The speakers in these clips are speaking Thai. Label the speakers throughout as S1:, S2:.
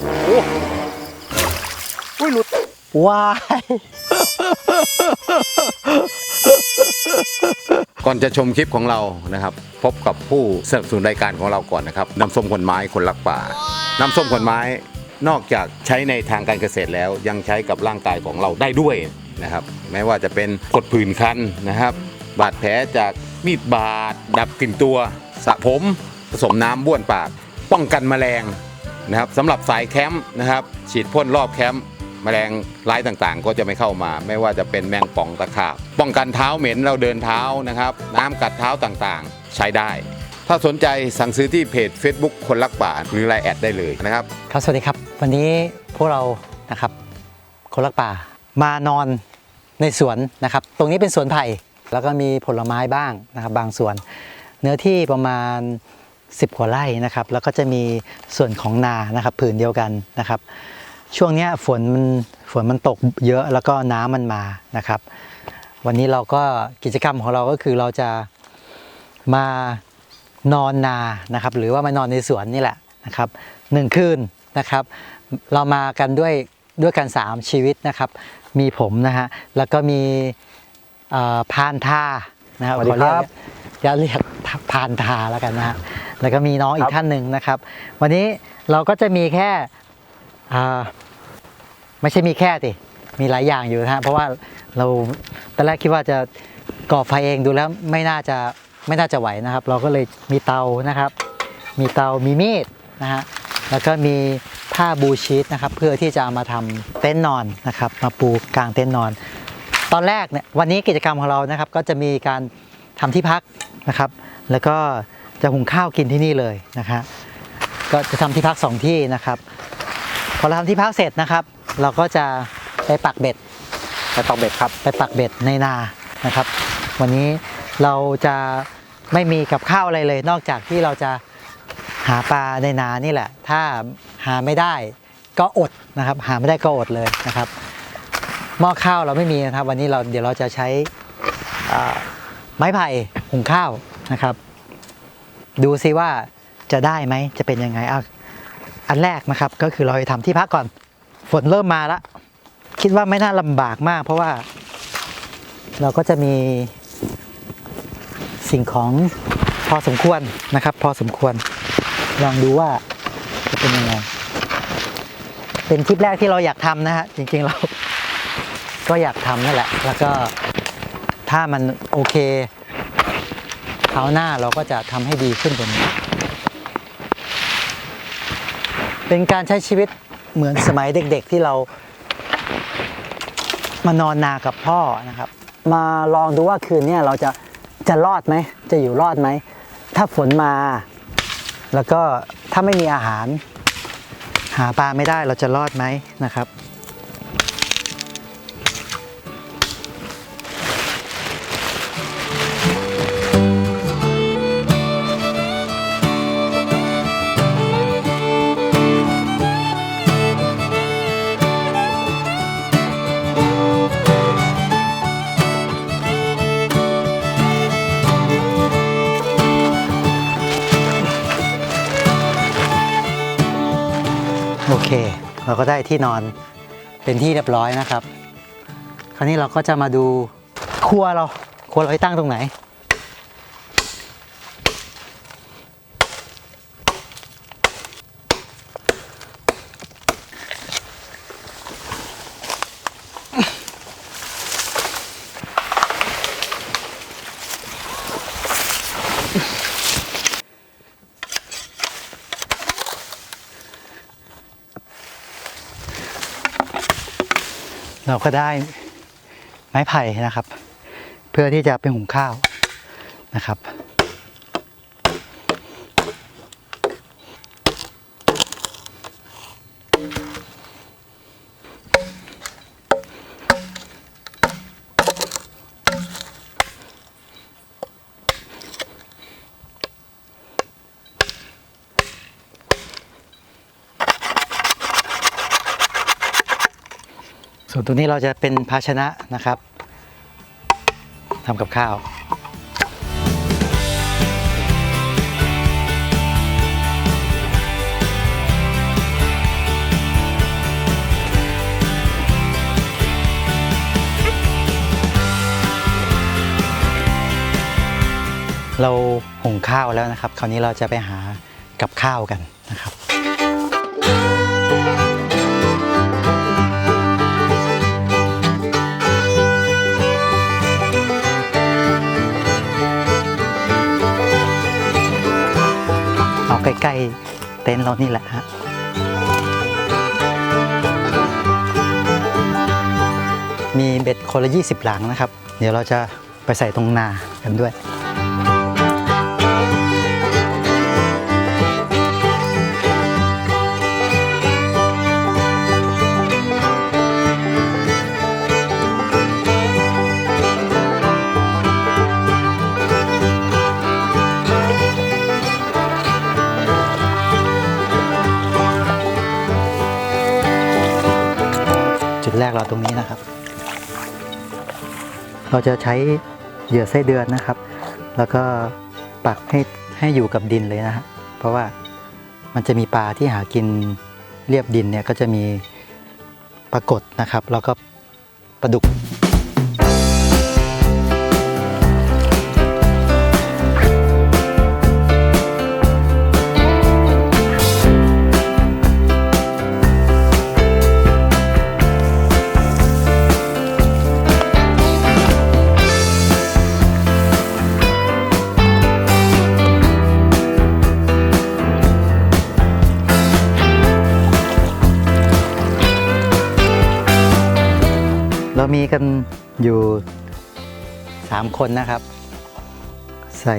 S1: โอ้อุ้ยหลุด
S2: ว้าย
S3: ก่อนจะชมคลิปของเรานะครับ พบกับผู้สนับสนุนรายการของเราก่อนนะครับน้ำส้มคนไม้คนรักป่า น้ำส้มคนไม้นอกจากใช้ในทางการเกษตรแล้วยังใช้กับร่างกายของเราได้ด้วยนะครับแม้ว่าจะเป็นกดผื่นคันนะครับ บาดแผลจากมีดบาด ดับกลิ่นตัวสระผมผสมน้ำบ้วนปาก ป้องกันแมลง นะครับสำหรับสายแคมป์นะครับ ฉีดพ่นรอบแคมป์แมลงร้ายต่างๆ ก็จะไม่เข้ามา ไม่ว่าจะเป็นแมงป่องตะขาบป้องกันเท้าเหม็นเราเดินเท้านะครับ น้ำกัดเท้าต่างๆ ใช้ได้ ถ้าสนใจสั่งซื้อที่เพจ Facebook คนรักป่าหรือไลน์แอดได้เลยนะครับ
S2: ครับสวัสดีครับ วันนี้พวกเรานะครับ คนรักป่ามานอนในสวนนะครับ ตรงนี้เป็นสวนไผ่แล้วก็มีผลไม้บ้างนะครับ บางส่วน เนื้อที่ประมาณ 10กว่าไร่นะครับแล้วก็จะมีส่วนของนานะครับผืนเดียวกันนะครับ ช่วงเนี้ยฝนมันฝนมันตกเยอะแล้วก็น้ำมันมานะครับ วันนี้เราก็กิจกรรมของเราก็คือเราจะมานอนนานะครับ หรือว่ามานอนในสวนนี่แหละนะครับหนึ่งคืนนะครับ เรามากันด้วยด้วยกันสามชีวิตนะครับ มีผมนะฮะแล้วก็มีเอ่อพานทานะครับ
S1: สวัสดีครับ
S2: ขอเรียก จะเรียกพานทาแล้วกันนะฮะแล้วก็มีน้องอีกท่านหนึ่งนะครับ วันนี้เราก็จะมีแค่ไม่ใช่มีแค่ติมีหลายอย่างอยู่นะฮะเพราะว่าเราตอนแรกคิดว่าจะก่อไฟเองดูแล้วไม่น่าจะไม่น่าจะไหวนะครับ เราก็เลยมีเตานะครับ มีเตามีมีดนะฮะแล้วก็มีผ้าบูชีตนะครับ เพื่อที่จะเอามาทำเต็นท์นอนนะครับ มาปูกลางเต็นท์นอน ตอนแรกเนี่ยวันนี้กิจกรรมของเรานะครับ ก็จะมีการทำที่พัก นะครับ แล้วก็จะหุงข้าวกินที่นี่เลยนะฮะก็จะทำที่พักสองที่นะครับ พอเราทำที่พักเสร็จนะครับ เราก็จะไปปักเบ็ด
S1: ไปตอกเบ็ดครับ
S2: ไปปักเบ็ดในนานะครับ วันนี้เราจะไม่มีกับข้าวอะไรเลย นอกจากที่เราจะหาปลาในนานี่แหละ ถ้าหาไม่ได้ก็อดนะครับ หาไม่ได้ก็อดเลยนะครับหม้อข้าวเราไม่มีนะครับ วันนี้เราเดี๋ยวเราจะใช้อ่า ไม้ไผ่หุงข้าวนะครับ ดูซิว่าจะได้ไหมจะเป็นยังไงเอาอันแรกนะครับก็คือเราจะทำที่พักก่อน ฝนเริ่มมาแล้วคิดว่าไม่น่าลำบากมาก เพราะว่า เราก็จะมีสิ่งของพอสมควรนะครับ พอสมควรลองดูว่าจะเป็นยังไง เป็นคลิปแรกที่เราอยากทำนะฮะจริงๆเราก็อยากทำนั่นแหละ แล้วก็ ถ้ามันโอเคคราวหน้าเราก็จะทำให้ดีขึ้นกว่านี้ เป็นการใช้ชีวิตเหมือนสมัยเด็กๆที่เรามานอนนากับพ่อนะครับ มาลองดูว่าคืนนี้เราจะจะรอดไหม จะอยู่รอดไหม ถ้าฝนมา แล้วก็ถ้าไม่มีอาหาร หาปลาไม่ได้เราจะรอดไหมนะครับ โอเค เราก็ได้ที่นอนเป็นที่เรียบร้อยนะครับ คราวนี้เราก็จะมาดูครัวเราครัวเราให้ตั้งตรงไหน เราก็ได้ไม้ไผ่นะครับ เพื่อที่จะเป็นหุงข้าวนะครับ ตรงนี้เราจะเป็นภาชนะนะครับทำกับข้าวเราหุงข้าวแล้วนะครับ คราวนี้เราจะไปหากับข้าวกันนะครับ เอาใกล้ๆเต็นท์เรานี่แหละฮะมีเบ็ดคนละ 20 หลังนะครับ เดี๋ยวเราจะไปใส่ตรงนากันด้วย ดแรกเราตรงนี้นะครับ เราจะใช้เหยื่อไส้เดือนนะครับ แล้วก็ปักให้ให้อยู่กับดินเลยนะฮะเพราะว่ามันจะมีปลาที่หากินเรียบดินเนี่ยก็จะมีปรากฏนะครับ แล้วก็ปลาดุก มีกันอยู่ 3 คนนะครับ ใส่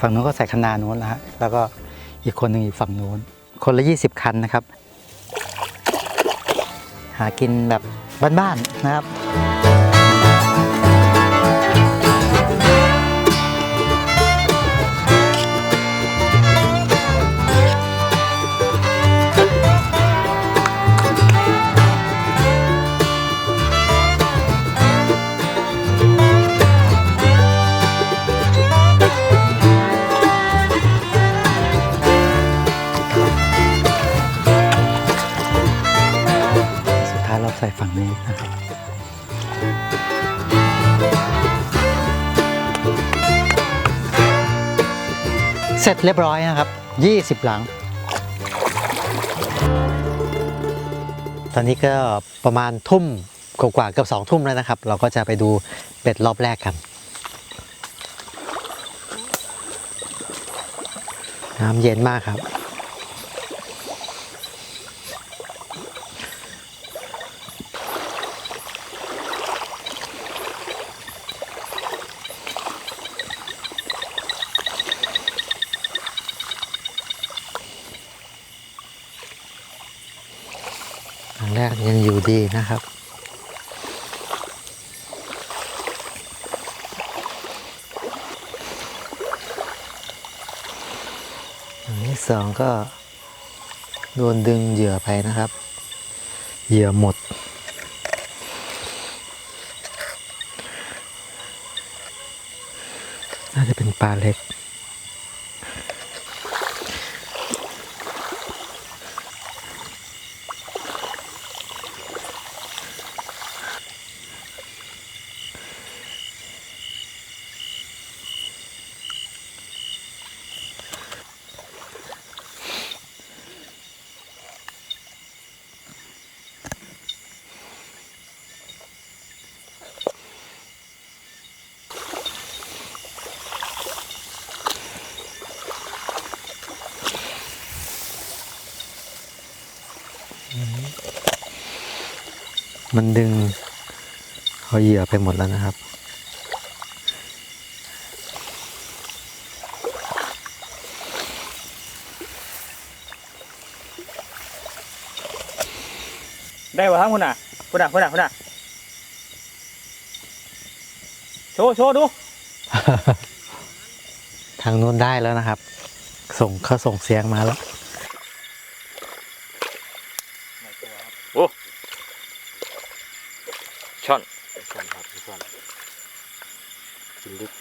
S2: ฝั่งนู้นก็ใส่คะนานู้นนะฮะแล้วก็อีกคนหนึ่งอยู่ฝั่งนู้น คนละ 20 คันนะครับ หากินแบบบ้านๆนะครับ ร็จเรียบร้อยนะครับ 20 หลัง ตอนนี้ก็ประมาณทุ่มกว่าๆเกือบสองทุ่มแล้วนะครับ เราก็จะไปดูเป็ดรอบแรกกัน น้ำเย็นมากครับ อันแรกยังอยู่ ดีนะครับ อันที่สองก็โดนดึงเหยื่อไปนะครับ เหยื่อหมด น่าจะเป็นปลาเล็ก มันดึงเอาเหยื่อไปหมดแล้วนะครับ
S1: ได้ป่ะครับคุณอะคุณอะคุณอะคุณอะโชว์โชว์ดู
S2: ทางนู้นได้แล้วนะครับ ส่งเขาส่งเสียงมาแล้ว
S1: นลุก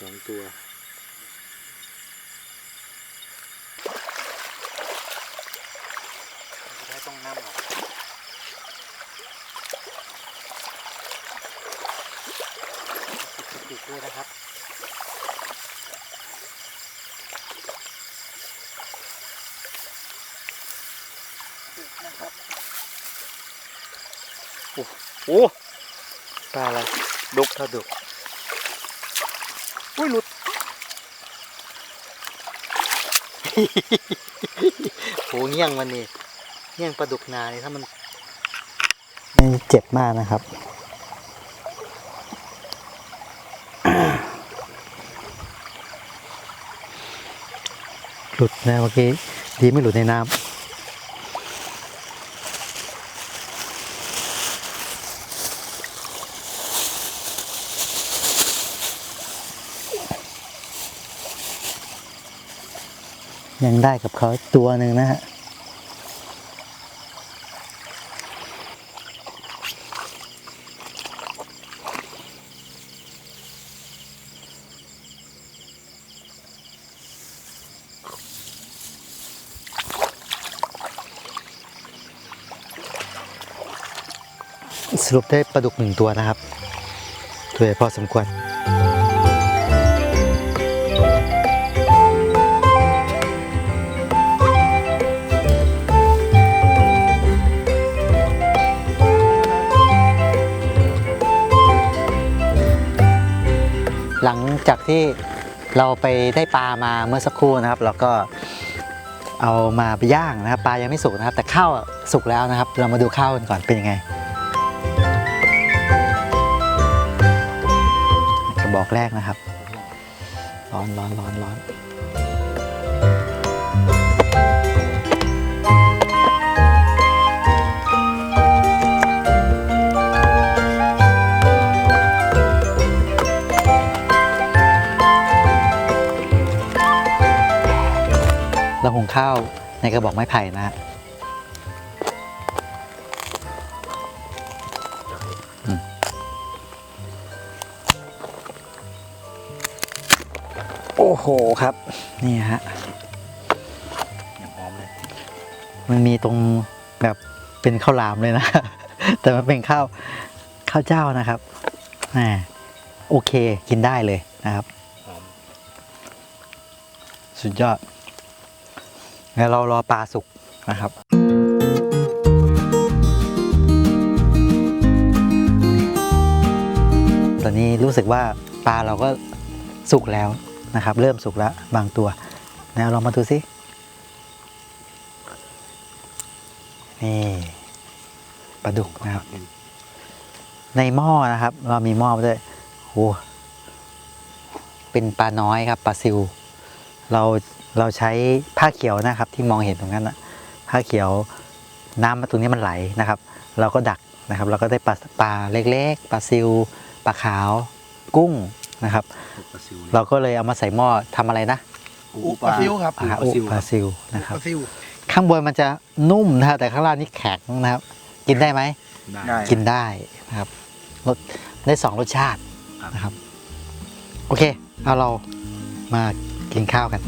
S3: สองตัวได้ต้องน้ำหรอติดด้วย
S2: นะครับ
S1: โอ้
S2: ปลาอะไร
S1: ดุก
S2: ปลาดุก
S1: อุ้ยหลุด
S2: โหเงี้ยงมันนี่เงี้ยงปลาดุกนานี่ถ้ามันนี่เจ็บมากนะครับหลุดนะเมื่อกี้ดีไม่หลุดในน้ำ ยังได้กับเขาตัวหนึ่งนะฮะสรุปได้ปลาดุกหนึ่งตัวนะครับตัวใหญ่พอสมควร หลังจากที่เราไปได้ปลามาเมื่อสักครู่นะครับ เราก็เอามาไปย่างนะครับ ปลายังไม่สุกนะครับ แต่ข้าวสุกแล้วนะครับ เรามาดูข้าวกันก่อนเป็นยังไงกระบอกแรกนะครับ ร้อนร้อนร้อนร้อน เราหุงข้าวในกระบอกไม้ไผ่นะฮะอืมโอ้โหครับ นี่ฮะ
S1: ยังหอมเลย
S2: มันมีตรงแบบเป็นข้าวหลามเลยนะ แต่มันเป็นข้าวข้าวเจ้านะครับแหมโอเคกินได้เลยนะครับ
S1: หอม
S2: สุดยอด งั้นเรารอปลาสุกนะครับตอนนี้รู้สึกว่าปลาเราก็สุกแล้วนะครับ เริ่มสุกแล้วบางตัวนะลองมาดูสินี่ปลาดุกนะครับ ในหม้อนะครับ เรามีหม้อด้วยโอ้เป็นปลาน้อยครับปลาซิว เรา เราใช้ผ้าเขียวนะครับที่มองเห็นตรงนั้นนะผ้าเขียวน้ำมาตรงนี้มันไหลนะครับ เราก็ดักนะครับ เราก็ได้ปลาปลาเล็กๆปลาซิวปลาขาวกุ้งนะครับ เราก็เลยเอามาใส่หม้อทำอะไรนะ
S4: อุปลาซิวครับ
S2: อ่าอุปลาซิวนะครับ
S4: ปลาซิว
S2: ข้างบนมันจะนุ่มนะฮะแต่ข้างล่างนี่แข็งนะครับ กินได้ไหม
S4: ได้
S2: กินได้นะครับรสได้สองรสชาตินะครับ โอเค เอาเรามากินข้าวกัน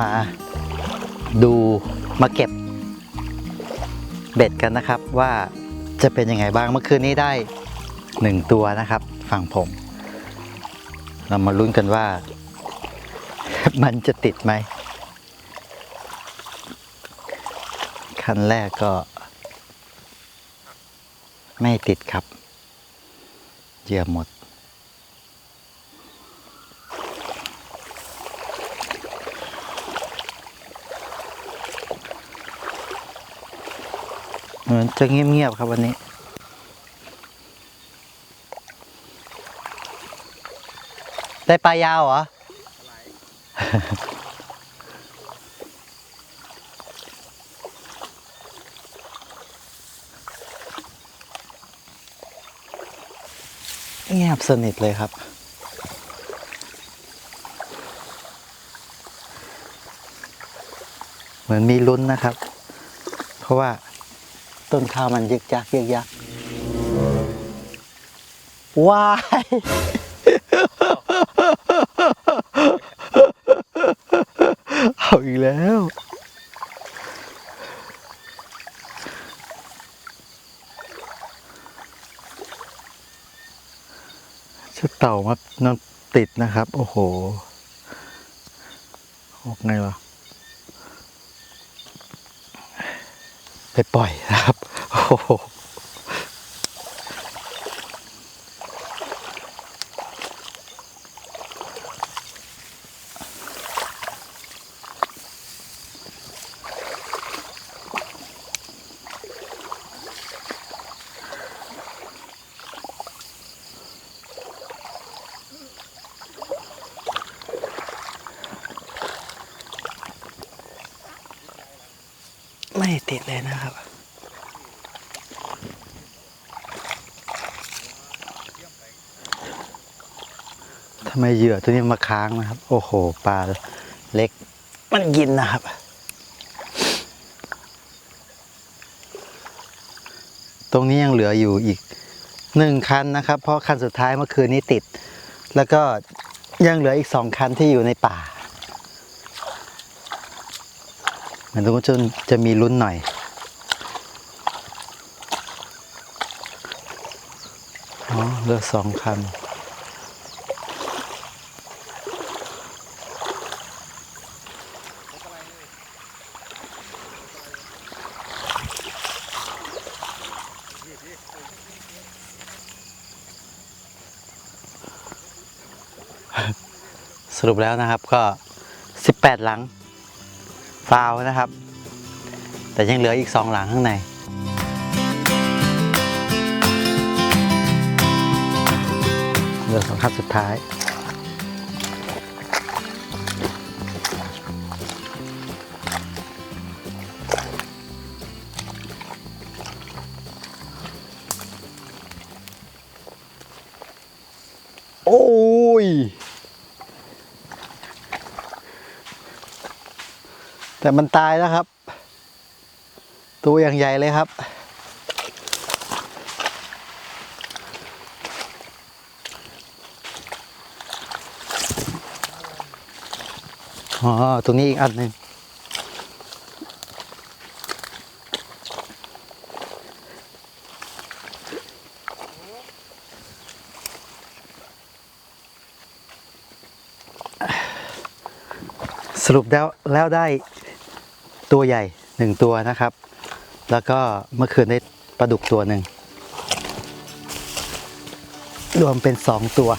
S2: มาดูมาเก็บเบ็ดกันนะครับว่าจะเป็นยังไงบ้างเมื่อคืนนี้ได้หนึ่งตัวนะครับ ฝั่งผม เรามาลุ้นกันว่า มันจะติดไหมขั้นแรกก็ ไม่ติดครับเหยื่อหมด มือนจะเงียบๆครับวันนี้ได้ปลายาวเหรอ เงียบสนิทเลยครับ เหมือนมีลุ้นนะครับ เพราะว่า ต้นข้าวมันยึกยักยึกยักวายเอาอีกแล้วชุดเต่ามานันติดนะครับ โอ้โห ออกไงวะไปปล่อยนะครับ โหไม่ติดเลยนะครับ ทำไมเหยื่อตัวนี้มาค้างนะครับ โอ้โหปลาเล็ก มันกินนะครับ ตรงนี้ยังเหลืออยู่อีกหนึ่งคันนะครับ เพราะคันสุดท้ายเมื่อคืนนี้ติด แล้วก็ยังเหลืออีกสองคันที่อยู่ในป่าเหมือนตรงนู้นจะมีลุ้นหน่อยอ๋อเหลือสองคัน รุปแล้วนะครับก็ 18 หลังฟาวนะครับ แต่ยังเหลืออีกสองหลังข้างในเหลือสองคันสุดท้าย แต่มันตายแล้วครับ ตัวอย่างใหญ่เลยครับ อ๋อ ตรงนี้อีกอันหนึ่งสรุปแล้วแล้วได้ ตัวใหญ่หนึ่งตัวนะครับ แล้วก็เมื่อคืนได้ปลาดุกตัวหนึ่งรวมเป็นสองตัว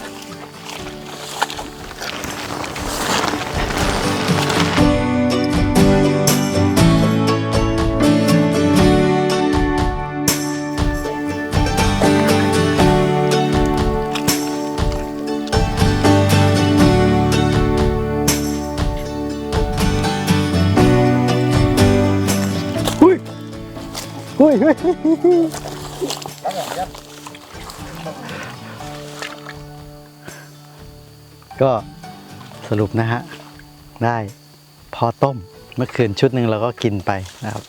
S2: หุ้ยหุ้ยก็สรุปนะฮะ ได้พอต้ม เมื่อคืนชุดหนึ่งเราก็กินไปนะครับ